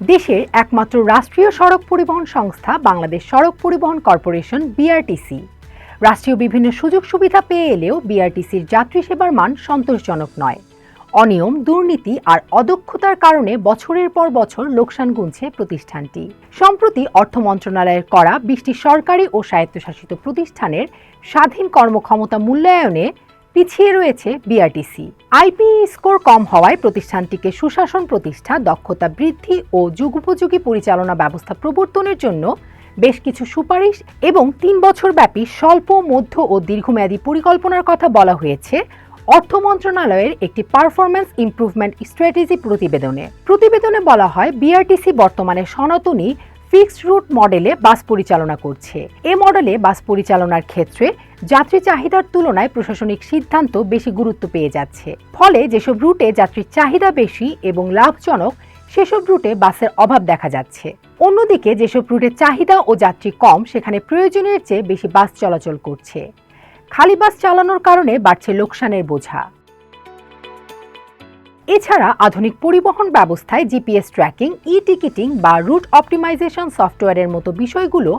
দেশের একমাত্র রাষ্ট্রীয় সড়ক পরিবহন সংস্থা বাংলাদেশ সড়ক পরিবহন কর্পোরেশন বিআরটিসি রাষ্ট্রীয় বিভিন্ন সুযোগ সুবিধা পেয়ে এলেও বিআরটিসির যাত্রী সেবার মান সন্তোষজনক নয়। অনিয়ম, দুর্নীতি আর অদক্ষতার কারণে বছরের পর বছর লোকসান গুনছে প্রতিষ্ঠানটি। সম্প্রতি অর্থ মন্ত্রণালয়ের করা বিশটি সরকারি ও স্বায়ত্তশাসিত প্রতিষ্ঠানের স্বাধীন কর্মক্ষমতা মূল্যায়নে পিছিয়ে রয়েছে বিআরটিসি আইপি স্কোর কম হওয়ায় প্রতিষ্ঠানটিকে সুশাসন প্রতিষ্ঠা, দক্ষতা বৃদ্ধি ও যুগোপযোগী পরিচালনা ব্যবস্থা প্রবর্তনের জন্য বেশ কিছু সুপারিশ এবং তিন বছর ব্যাপী স্বল্প, মধ্য ও দীর্ঘমেয়াদী পরিকল্পনার কথা বলা হয়েছে অর্থ মন্ত্রণালয়ের একটি পারফরম্যান্স ইমপ্রুভমেন্ট স্ট্র্যাটেজি প্রতিবেদনে। প্রতিবেদনে বলা হয় বিআরটিসি বর্তমানে সনাতনী ফিক্সড রুট মডেলে বাস পরিচালনা করছে। এ মডেলে বাস পরিচালনার ক্ষেত্রে যাত্রী চাহিদার তুলনায় প্রশাসনিক সিদ্ধান্ত বেশি গুরুত্ব পেয়ে যাচ্ছে। ফলে যেসব রুটে যাত্রীর চাহিদা বেশি এবং লাভজনক, সেসব রুটে বাসের অভাব দেখা যাচ্ছে। অন্যদিকে যেসব রুটে চাহিদা ও যাত্রী কম, সেখানে প্রয়োজনের চেয়ে বেশি বাস চলাচল করছে। খালি বাস চালানোর কারণে বাড়ছে লোকসানের বোঝা। এছাড়া আধুনিক পরিবহন ব্যবস্থায় জিপিএস ট্র্যাকিং ই টিকিটিং বা রুট অপটিমাইজেশন সফটওয়্যারের মতো বিষয়গুলো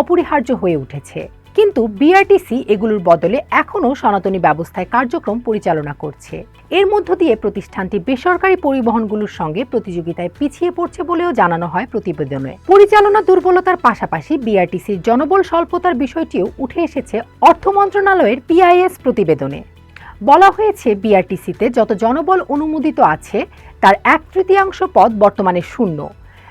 অপরিহার্য হয়ে উঠেছে। কিন্তু বিআরটিসি এগুলোর বদলে এখনও সনাতনী ব্যবস্থায় কার্যক্রম পরিচালনা করছে। এর মধ্য দিয়ে প্রতিষ্ঠানটি বেসরকারি পরিবহনগুলোর সঙ্গে প্রতিযোগিতায় পিছিয়ে পড়ছে বলেও জানানো হয় প্রতিবেদনে। পরিচালনা দুর্বলতার পাশাপাশি বিআরটিসির জনবল স্বল্পতার বিষয়টিও উঠে এসেছে অর্থ মন্ত্রণালয়ের পিআইএস প্রতিবেদনে। বলা হয়েছে বিআরটিসিতে যত জনবল অনুমোদিত আছে, তার এক তৃতীয়াংশ পদ বর্তমানে শূন্য।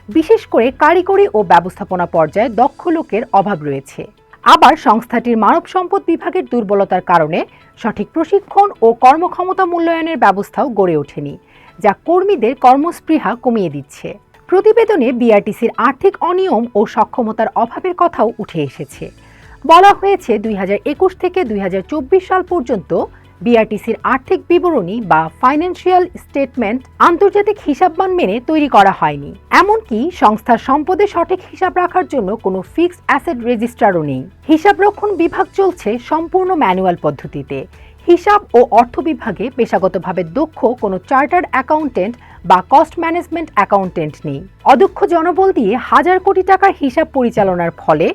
বিশেষ করে কারিগরি ও ব্যবস্থাপনা পর্যায়ে দক্ষ লোকের অভাব রয়েছে। আবার সংস্থাটির মানব সম্পদ বিভাগের দুর্বলতার কারণে সঠিক প্রশিক্ষণ ও কর্মক্ষমতা মূল্যায়নের ব্যবস্থাও গড়ে ওঠেনি, যা কর্মীদের কর্মস্পৃহা কমিয়ে দিচ্ছে। প্রতিবেদনে বিআরটিসির আর্থিক অনিয়ম ও সক্ষমতার অভাবের কথাও উঠে এসেছে। বলা হয়েছে দুই হাজার একুশ থেকে দুই হাজার চব্বিশ সাল পর্যন্ত বিআরটিসির আর্থিক বিবরণী বা ফাইন্যান্সিয়াল স্টেটমেন্ট আন্তর্জাতিক হিসাবমান মেনে তৈরি করা হয়নি। এমনকি সংস্থার সম্পদে সঠিক হিসাব রাখার জন্য কোনো ফিক্সড অ্যাসেট রেজিস্ট্রারও নেই। হিসাবরক্ষণ বিভাগ চলছে সম্পূর্ণ ম্যানুয়াল পদ্ধতিতে। হিসাব ও অর্থ বিভাগে পেশাগতভাবে দক্ষ কোনো চার্টার্ড অ্যাকাউন্টেন্ট বা কস্ট ম্যানেজমেন্ট অ্যাকাউন্টেন্ট নেই। অদক্ষ জনবল দিয়ে হাজার কোটি টাকার হিসাব পরিচালনার ফলে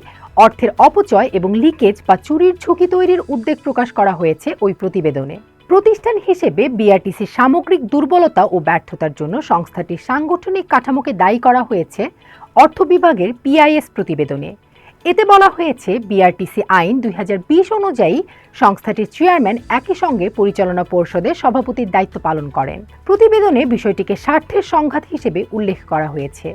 অর্থের অপচয় এবং লিকেজ বা চুরির ঝুঁকি তৈরির উদ্বেগ প্রকাশ করা হয়েছে ওই প্রতিবেদনে। প্রতিষ্ঠান হিসেবে বিআরটিসির সামগ্রিক দুর্বলতা ও ব্যর্থতার জন্য সংস্থাটির সাংগঠনিক কাঠামোকে দায়ী করা হয়েছে অর্থ বিভাগের পিআইএস প্রতিবেদনে। এতে বলা হয়েছে বিআরটিসি আইন দুই হাজার বিশ অনুযায়ী সংস্থাটির চেয়ারম্যান একই সঙ্গে পরিচালনা পর্ষদের সভাপতির দায়িত্ব পালন করেন। প্রতিবেদনে বিষয়টিকে স্বার্থের সংঘাত হিসেবে উল্লেখ করা হয়েছে।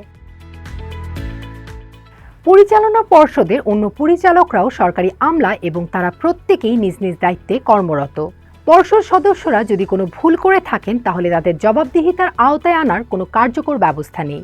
পরিচালনা পর্ষদের অন্য পরিচালকরাও সরকারি আমলা এবং তারা প্রত্যেকেই নিজ নিজ দায়িত্বে কর্মরত। পর্ষদ সদস্যরা যদি কোনো ভুল করে থাকেন, তাহলে তাদের জবাবদিহিতার আওতায় আনার কোনো কার্যকর ব্যবস্থা নেই।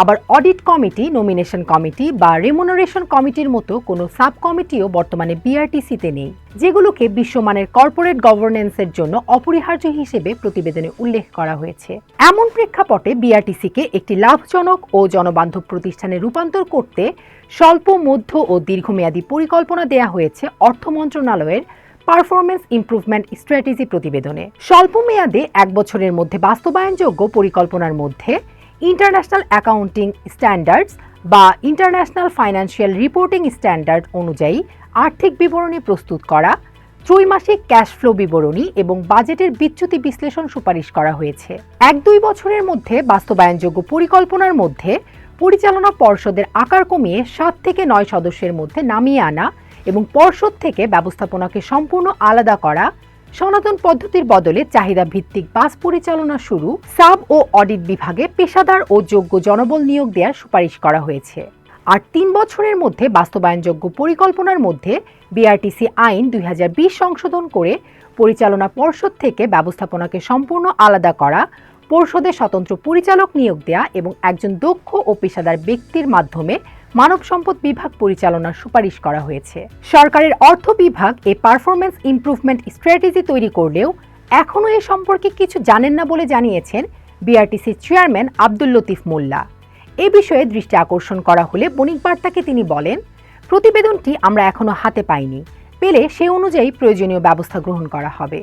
আবার অডিট কমিটি নমিনেশন কমিটি বা রেমুনারেশন কমিটির মতো কোনো সাব কমিটিও বর্তমানে বিআরটিসিতে নেই, যেগুলোকে বিশ্বমানের কর্পোরেট গভর্নেন্সের জন্য অপরিহার্য হিসেবে প্রতিবেদনে উল্লেখ করা হয়েছে। এমন প্রেক্ষাপটে বিআরটিসিকে একটি লাভজনক ও জনবান্ধব প্রতিষ্ঠানে রূপান্তর করতে স্বল্প, মধ্য ও দীর্ঘমেয়াদী পরিকল্পনা দেয়া হয়েছে অর্থ মন্ত্রণালয়ের পারফরমেন্স ইমপ্রুভমেন্ট স্ট্র্যাটেজি প্রতিবেদনে। স্বল্প মেয়াদে এক বছরের মধ্যে বাস্তবায়নযোগ্য পরিকল্পনার মধ্যে ইন্টারন্যাশনাল অ্যাকাউন্টিং স্ট্যান্ডার্ডস বা ইন্টারন্যাশনাল ফাইন্যান্সিয়াল রিপোর্টিং স্ট্যান্ডার্ড অনুযায়ী আর্থিক বিবরণী প্রস্তুত করা, ত্রৈমাসিক ক্যাশ ফ্লো বিবরণী এবং বাজেটের বিচ্যুতি বিশ্লেষণ সুপারিশ করা হয়েছে। এক দুই বছরের মধ্যে বাস্তবায়নযোগ্য পরিকল্পনার মধ্যে পরিচালনা পর্ষদের আকার কমিয়ে সাত থেকে নয় সদস্যের মধ্যে নামিয়ে আনা এবং পর্ষদ থেকে ব্যবস্থাপনাকে সম্পূর্ণ আলাদা করা সনাতন পদ্ধতির বদলে চাহিদা ভিত্তিক বাস পরিচালনা শুরু, সাব ও অডিট বিভাগে পেশাদার ও যোগ্য জনবল নিয়োগ দেওয়ার সুপারিশ করা হয়েছে। আর তিন বছরের মধ্যে বাস্তবায়নযোগ্য পরিকল্পনার মধ্যে বিআরটিসি আইন দুই হাজার বিশ সংশোধন করে পরিচালনা পর্ষদ থেকে ব্যবস্থাপনাকে সম্পূর্ণ আলাদা করা, পর্ষদে স্বতন্ত্র পরিচালক নিয়োগ দেয়া এবং একজন দক্ষ ও পেশাদার ব্যক্তির মাধ্যমে মানব সম্পদ বিভাগ পরিচালনার সুপারিশ করা হয়েছে। সরকারের অর্থ বিভাগ এ পারফরমেন্স ইমপ্রুভমেন্ট স্ট্র্যাটেজি তৈরি করলেও এখনও এ সম্পর্কে কিছু জানেন না বলে জানিয়েছেন বিআরটিসির চেয়ারম্যান আব্দুল লতিফ মোল্লা। এ বিষয়ে দৃষ্টি আকর্ষণ করা হলে বণিক বার্তাকে তিনি বলেন, প্রতিবেদনটি আমরা এখনও হাতে পাইনি। পেলে সে অনুযায়ী প্রয়োজনীয় ব্যবস্থা গ্রহণ করা হবে।